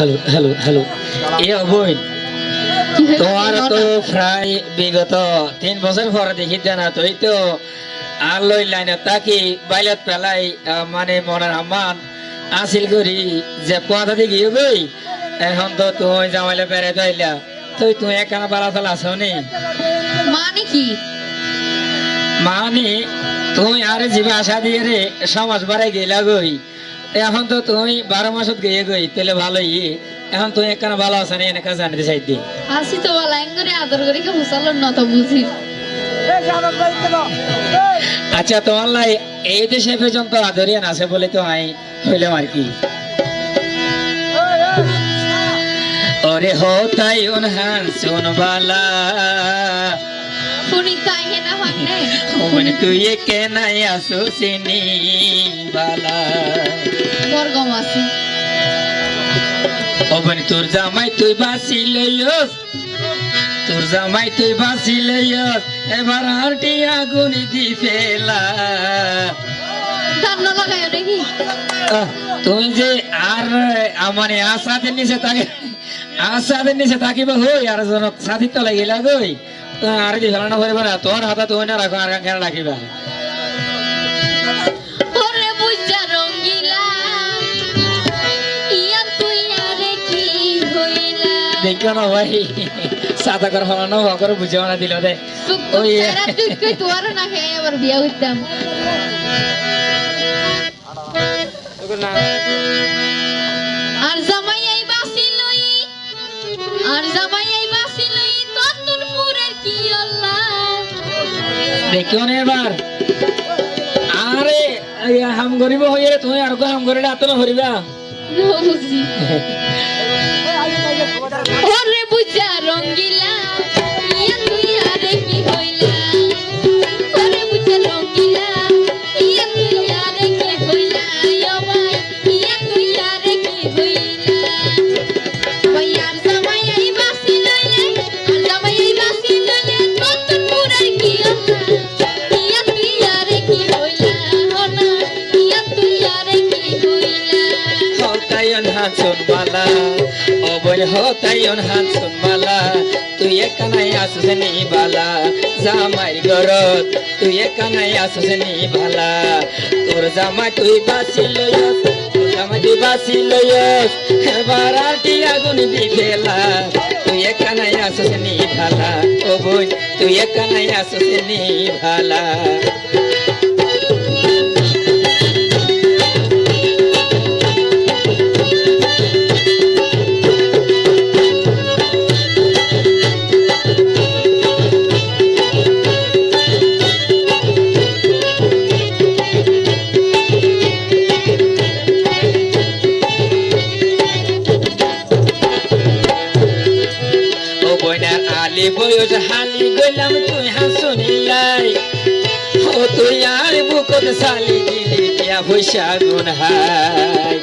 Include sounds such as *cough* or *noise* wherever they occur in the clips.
Hello hello hello এ অবৈধ? তোমার বলো তো প্রায় বিগত তিন বছর পরে দেখি না তুই তো আর লই লাইনে তাকি বাইলত পেলাই মানে মনের আমান আসিল করি যে কথা দেখি গই এখন তো তুই জামাইলে পেরে তৈলা তুই তুই একখানা পালা ফেলা আসনি মানে কি? মানে তুই আরে জীবে আশা দিয়ে রে সমাজ বাড়াই গেলা গই। এখন তো তুই বারো মাসত গিয়ে গই তাহলে ভালোই। এখন তুই একখানা ভালো আছো আসানি এনেকা জানিতে চাইতি? আসি তো বলা করে আদর করে কে হুসালোর না তো বুঝি। আচ্ছা তোমার লাই এই দেশে পর্যন্ত আদরিয়ান আছে বলে তো আই হইলাম আর কি। ওরে হো তাই উনহান সুনবালা শুনি তাই হে না তুই কে নাই আসো সিনি বালা? বরগম আছে ওমনে তোর জামাই তুই বাসি লইয়স তোর জামাই তুই বাসি লইয়স এবার আরটি আগুন দি ফেলা। তুমি যে আর মানে আশাদের নিচে তাকে আশাদের নিচে থাকিব হই আর জন সাথী তো লাগিলা গই আর কি ফেলানো করবে না তোর হাতে তুই না রাখো আর কেন রাখিবা। ওরে বুঝা রঙ্গিলা তুই আরে কি হইলা? দেখো না ভাই সাদা করে ফেলানো করে বুঝেও না দিল দে। সুখ ওই তেরা তুই কই তোর না খেয়ে আবার বিয়া হইতাম। আর জামাই এই বাসি লই আর জামাই এই বাসি লই দেখিও না এবার আরে হাম গরিব হইয়ে তুমি আর হাম গরিলে আতন হরিবা ওরে *laughs* বুঝা রঙ্গিলা হতায়ন হাসুন মালা অবন হতায়ন হাসুন মালা তুই একানাই আসুস নি বালা জামাই গরত, তুই একানাই আসুস নি বালা। তোর জামাই তুই বাসি লয়স তোর জামাই তুই বাসি লয়স এবার আরটি আগুন দি ফেলা তুই একানাই আসুস নি ভালা ও বোন তুই একানাই আসুস নি ভালা আলি বয়স হালি গইলাম তুই হাসুনিলাই ও তুই আর বুকত সালি দিলি টিয়া পয়সা গুন হাই।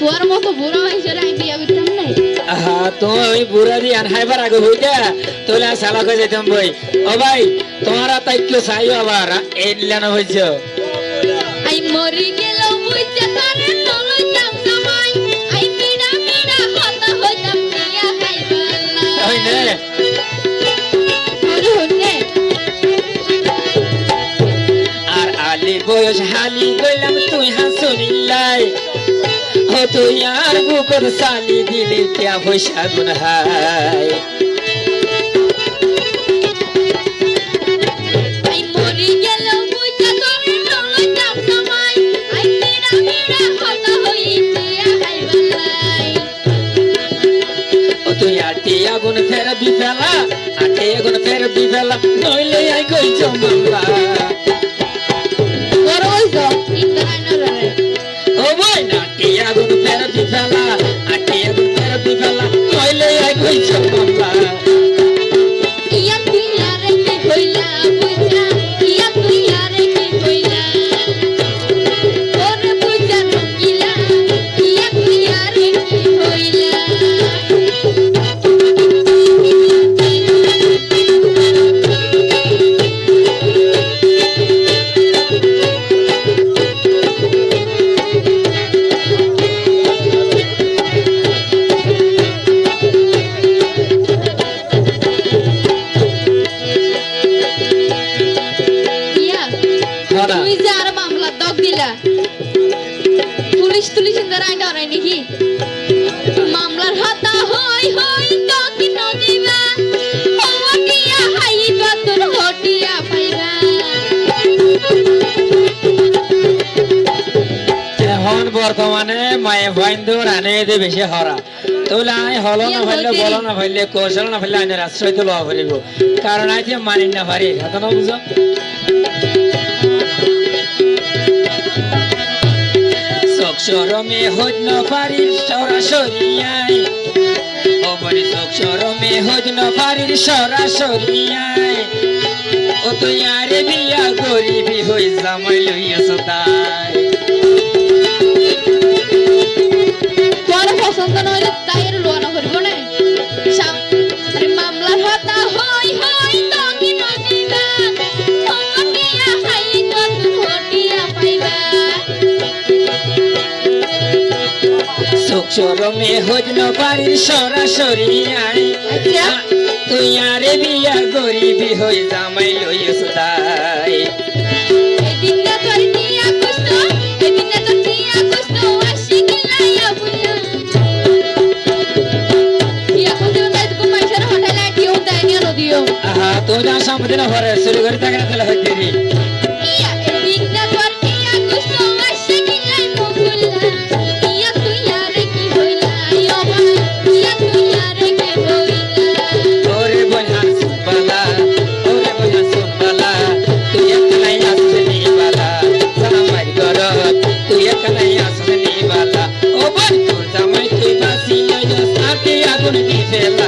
তোর মতো বুড়ো হয়েছে রে, আমি বিয়া করতাম না। আহা তুমি ওই বুড়া দিয়ে আনহাইবার আগে হইতা তোলে সালা কই বই। ও ভাই তোমার তাইকলো চাইও আবার এডলানো হইছ। বয়স হালি গইলাম তুই হাসুনিলাই ও তুই আর বুকত সালি দিলি টিয়া পয়সা গুন আগুন ফের বিফেলা আটে আগুন ফের বিফেলা নইলে আই গই জমালা আগুন ফের বিফেলা আটে আগুন ফের বিফেলা নইলে আই গই এখন বর্তমানে মায়ে ভাইন্দুর আনে দে বেশি হরা। তোলে আই হলো না ফাইলে বলো না ফাইলে কৌশল না ফাইলে আইনের আশ্রয় তো লওয়া পারিব কারণ আই মানি না পারি হাত না বুঝো? চোখ সরমে ন পারি সরাসরি আই অবনি চোখ সরমে ন পারি সরাসরি আই ও তুই আরে বিয়া গরিবি হই জামাই লইয়া সদাই চোখ সরমে হজ ন পারি সরাসরি আই আচ্ছা। তুই আরে বিয়া গরিবি হই জামাই লইয়া সদাই তোর সামনে হরে শুরু করে তাকে তাহলে হইতে Yeah.